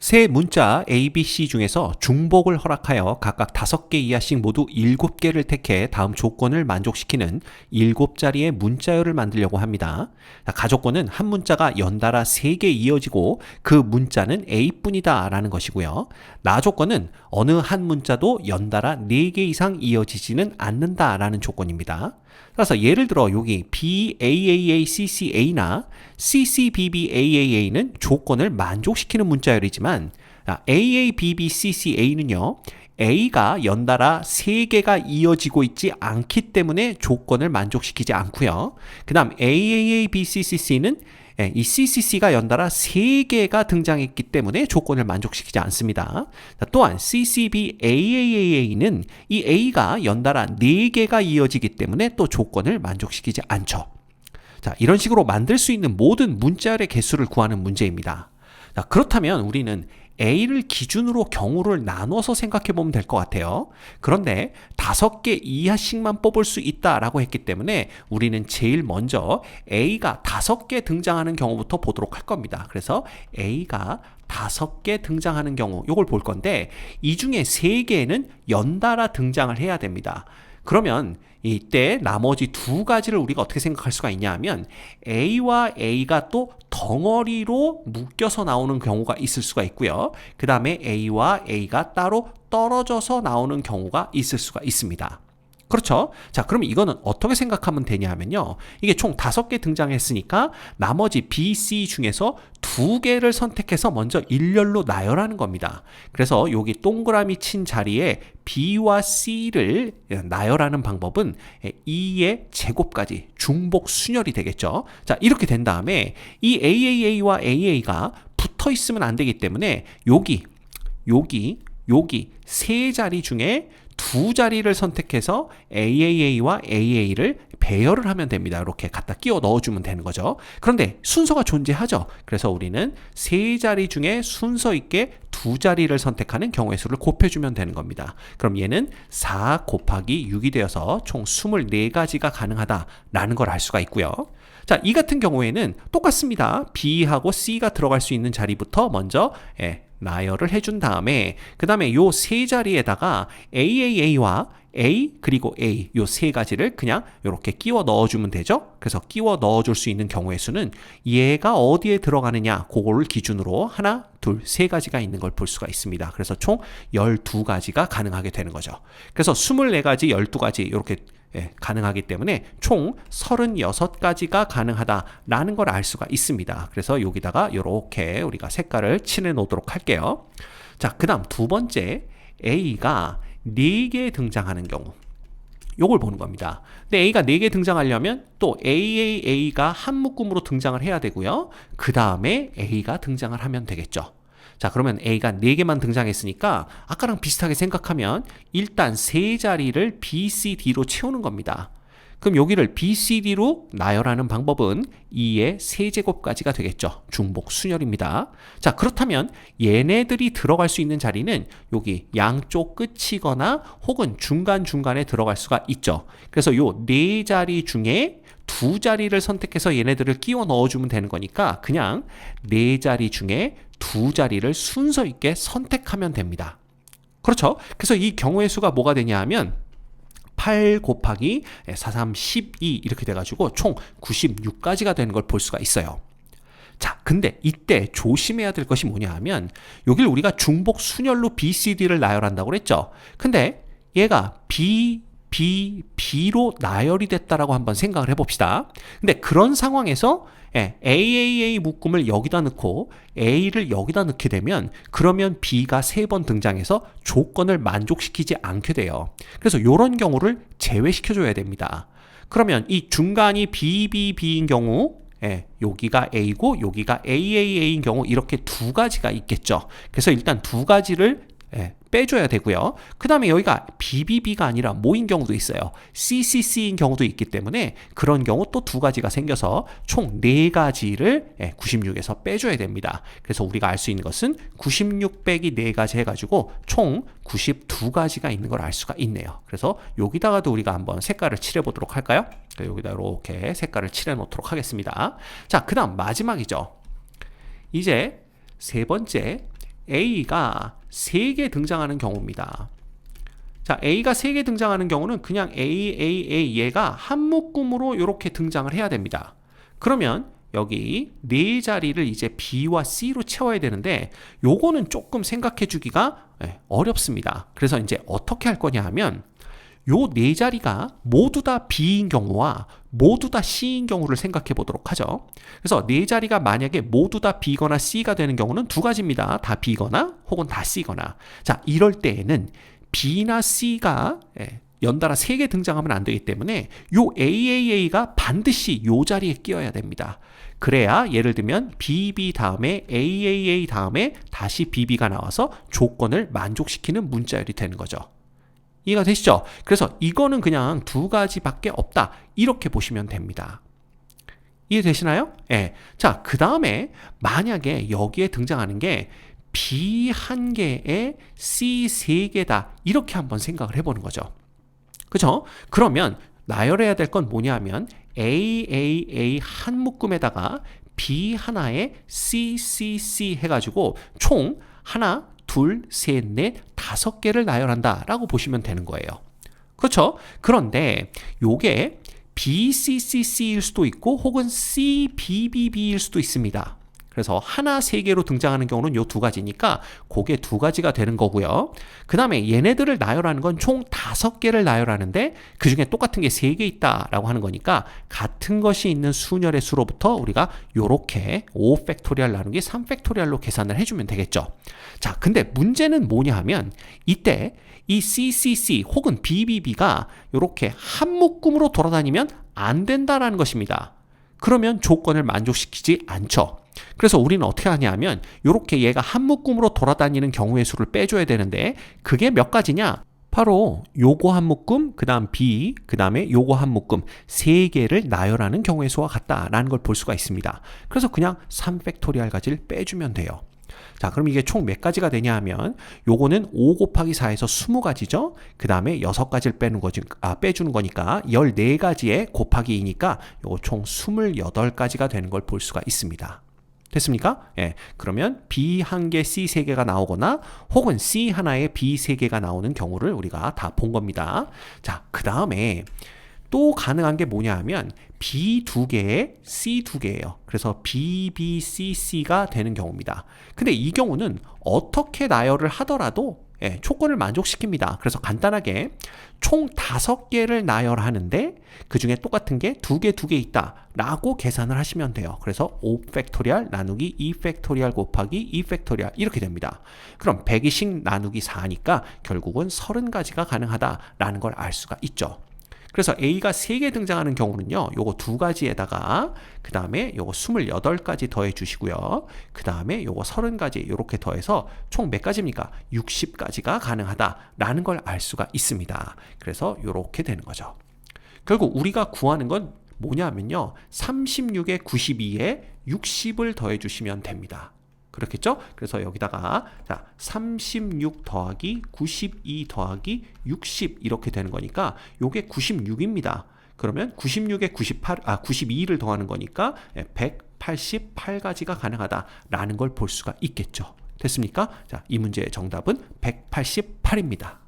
세 문자 A, B, C 중에서 중복을 허락하여 각각 5개 이하씩 모두 7개를 택해 다음 조건을 만족시키는 7자리의 문자열을 만들려고 합니다. 가조건은 한 문자가 연달아 3개 이어지고 그 문자는 A뿐이다 라는 것이고요. 나조건은 어느 한 문자도 연달아 4개 이상 이어지지는 않는다 라는 조건입니다. 따라서 예를 들어 여기 BAAACCA나 CCBBAAA는 조건을 만족시키는 문자열이지만 AABBCCA는요. A가 연달아 3개가 이어지고 있지 않기 때문에 조건을 만족시키지 않고요. 그 다음 AAABCCC는 예, 이 CCC가 연달아 3개가 등장했기 때문에 조건을 만족시키지 않습니다. 또한 CCBAAA는 이 A가 연달아 4개가 이어지기 때문에 또 조건을 만족시키지 않죠. 자, 이런 식으로 만들 수 있는 모든 문자열의 개수를 구하는 문제입니다. 자, 그렇다면 우리는 A를 기준으로 경우를 나눠서 생각해 보면 될 것 같아요. 그런데 다섯 개 이하씩만 뽑을 수 있다라고 했기 때문에 우리는 제일 먼저 A가 다섯 개 등장하는 경우부터 보도록 할 겁니다. 그래서 A가 다섯 개 등장하는 경우 요걸 볼 건데 이 중에 세 개는 연달아 등장을 해야 됩니다. 그러면 이때 나머지 두 가지를 우리가 어떻게 생각할 수가 있냐 하면 A와 A가 또 덩어리로 묶여서 나오는 경우가 있을 수가 있고요. 그 다음에 A와 A가 따로 떨어져서 나오는 경우가 있을 수가 있습니다. 그렇죠? 자, 그럼 이거는 어떻게 생각하면 되냐 하면요. 이게 총 다섯 개 등장했으니까 나머지 B, C 중에서 두 개를 선택해서 먼저 일렬로 나열하는 겁니다. 그래서 여기 동그라미 친 자리에 B와 C를 나열하는 방법은 2의 제곱까지 중복 순열이 되겠죠. 자, 이렇게 된 다음에 이 AAA와 AA가 붙어 있으면 안 되기 때문에 여기, 여기, 여기 세 자리 중에 두 자리를 선택해서 AAA와 AA를 배열을 하면 됩니다. 이렇게 갖다 끼워 넣어주면 되는 거죠. 그런데 순서가 존재하죠. 그래서 우리는 세 자리 중에 순서 있게 두 자리를 선택하는 경우의 수를 곱해주면 되는 겁니다. 그럼 얘는 4 곱하기 6이 되어서 총 24가지가 가능하다라는 걸 알 수가 있고요. 자, 이 같은 경우에는 똑같습니다. B하고 C가 들어갈 수 있는 자리부터 먼저 예, 나열을 해준 다음에 그 다음에 요 세 자리에다가 AAA와 A 그리고 A 요 세 가지를 그냥 이렇게 끼워 넣어주면 되죠. 그래서 끼워 넣어줄 수 있는 경우의 수는 얘가 어디에 들어가느냐 그거를 기준으로 하나 둘 세 가지가 있는 걸 볼 수가 있습니다. 그래서 총 12가지가 가능하게 되는 거죠. 그래서 24가지 12가지 이렇게 예, 가능하기 때문에 총 36가지가 가능하다라는 걸 알 수가 있습니다. 그래서 여기다가 이렇게 우리가 색깔을 칠해 놓도록 할게요. 자, 그 다음 두 번째 A가 4개 등장하는 경우. 요걸 보는 겁니다. 근데 A가 4개 등장하려면 또 AAA가 한 묶음으로 등장을 해야 되고요. 그 다음에 A가 등장을 하면 되겠죠. 자, 그러면 A가 4개만 등장했으니까 아까랑 비슷하게 생각하면 일단 세 자리를 B, C, D로 채우는 겁니다. 그럼 여기를 B, C, D로 나열하는 방법은 2의 세제곱까지가 되겠죠. 중복 순열입니다. 자, 그렇다면 얘네들이 들어갈 수 있는 자리는 여기 양쪽 끝이거나 혹은 중간중간에 들어갈 수가 있죠. 그래서 요 네 자리 중에 두 자리를 선택해서 얘네들을 끼워 넣어주면 되는 거니까 그냥 네 자리 중에 두 자리를 순서 있게 선택하면 됩니다. 그렇죠? 그래서 이 경우의 수가 뭐가 되냐 하면 8 곱하기 4, 3, 12 이렇게 돼가지고 총 96까지가 되는 걸 볼 수가 있어요. 자, 근데 이때 조심해야 될 것이 뭐냐 하면 여길 우리가 중복 순열로 BCD를 나열한다고 그랬죠. 근데 얘가 B, B, B로 나열이 됐다라고 한번 생각을 해봅시다. 근데 그런 상황에서 예, AAA 묶음을 여기다 넣고 A를 여기다 넣게 되면 그러면 B가 세 번 등장해서 조건을 만족시키지 않게 돼요. 그래서 이런 경우를 제외시켜 줘야 됩니다. 그러면 이 중간이 BBB인 경우 예, 여기가 A고 여기가 AAA인 경우 이렇게 두 가지가 있겠죠. 그래서 일단 두 가지를 예, 빼줘야 되고요. 그 다음에 여기가 BBB가 아니라 모인 경우도 있어요. CCC인 경우도 있기 때문에 그런 경우 또 두 가지가 생겨서 총 네 가지를 96에서 예, 빼줘야 됩니다. 그래서 우리가 알 수 있는 것은 96 빼기 4가지 해가지고 총 92가지가 있는 걸 알 수가 있네요. 그래서 여기다가도 우리가 한번 색깔을 칠해 보도록 할까요? 여기다 이렇게 색깔을 칠해 놓도록 하겠습니다. 자, 그 다음 마지막이죠. 이제 세 번째 A가 3개 등장하는 경우입니다. 자, A가 3개 등장하는 경우는 그냥 A, A, A 얘가 한 묶음으로 이렇게 등장을 해야 됩니다. 그러면 여기 네 자리를 이제 B와 C로 채워야 되는데 요거는 조금 생각해 주기가 예, 어렵습니다. 그래서 이제 어떻게 할 거냐 하면 요 네 자리가 모두 다 B인 경우와 모두 다 C인 경우를 생각해 보도록 하죠. 그래서 네 자리가 만약에 모두 다 B거나 C가 되는 경우는 두 가지입니다. 다 B거나 혹은 다 C거나. 자, 이럴 때에는 B나 C가 예, 연달아 세 개 등장하면 안 되기 때문에 요 AAA가 반드시 요 자리에 끼어야 됩니다. 그래야 예를 들면 BB 다음에 AAA 다음에 다시 BB가 나와서 조건을 만족시키는 문자열이 되는 거죠. 이해가 되시죠? 그래서 이거는 그냥 두 가지밖에 없다. 이렇게 보시면 됩니다. 이해되시나요? 예. 자, 그 다음에 만약에 여기에 등장하는 게 B 한 개에 C 세 개다. 이렇게 한번 생각을 해보는 거죠. 그죠? 그러면 나열해야 될 건 뭐냐면 A, A, A 한 묶음에다가 B 하나에 C, C, C 해가지고 총 하나, 둘, 셋, 넷, 다섯 개를 나열한다라고 보시면 되는 거예요. 그렇죠? 그런데 요게 BCCC일 수도 있고 혹은 CBBB일 수도 있습니다. 그래서 하나 세 개로 등장하는 경우는 요 두 가지니까 그게 두 가지가 되는 거고요. 그 다음에 얘네들을 나열하는 건 총 다섯 개를 나열하는데 그 중에 똑같은 게 세 개 있다라고 하는 거니까 같은 것이 있는 수열의 수로부터 우리가 요렇게 5 팩토리얼 나누기 3 팩토리얼로 계산을 해주면 되겠죠. 자, 근데 문제는 뭐냐 하면 이때 이 CCC 혹은 BBB가 요렇게 한 묶음으로 돌아다니면 안 된다라는 것입니다. 그러면 조건을 만족시키지 않죠. 그래서 우리는 어떻게 하냐면 이렇게 얘가 한 묶음으로 돌아다니는 경우의 수를 빼줘야 되는데 그게 몇 가지냐? 바로 요거 한 묶음, 그 다음 B, 그 다음에 요거 한 묶음 세 개를 나열하는 경우의 수와 같다라는 걸 볼 수가 있습니다. 그래서 그냥 3 팩토리얼 가지를 빼주면 돼요. 자, 그럼 이게 총 몇 가지가 되냐 하면 요거는 5 곱하기 4에서 20가지죠. 그 다음에 6가지를 빼는 거지, 아, 빼주는 거니까 14가지에 곱하기 2니까 요거 총 28가지가 되는 걸 볼 수가 있습니다. 됐습니까? 예. 그러면 B 한 개, C 세 개가 나오거나 혹은 C 하나에 B 세 개가 나오는 경우를 우리가 다 본 겁니다. 자, 그 다음에 또 가능한 게 뭐냐 하면 B 두 개에 C 두 개예요. 그래서 B, B, C, C가 되는 경우입니다. 근데 이 경우는 어떻게 나열을 하더라도 예, 조건을 만족시킵니다. 그래서 간단하게 총 다섯 개를 나열하는데 그 중에 똑같은 게 두 개, 두 개 있다 라고 계산을 하시면 돼요. 그래서 5 팩토리얼 나누기 2 팩토리얼 곱하기 2 팩토리얼 이렇게 됩니다. 그럼 120 나누기 4니까 결국은 30가지가 가능하다라는 걸 알 수가 있죠. 그래서 A가 3개 등장하는 경우는요. 요거 두 가지에다가 그 다음에 요거 28가지 더해 주시고요. 그 다음에 요거 30가지 이렇게 더해서 총 몇 가지입니까? 60가지가 가능하다라는 걸 알 수가 있습니다. 그래서 요렇게 되는 거죠. 결국 우리가 구하는 건 뭐냐면요. 36에 92에 60을 더해 주시면 됩니다. 그렇겠죠? 그래서 여기다가 자, 36 더하기 92 더하기 60 이렇게 되는 거니까 요게 96입니다. 그러면 96에 98, 아, 92를 더하는 거니까 188가지가 가능하다라는 걸 볼 수가 있겠죠. 됐습니까? 자, 이 문제의 정답은 188입니다.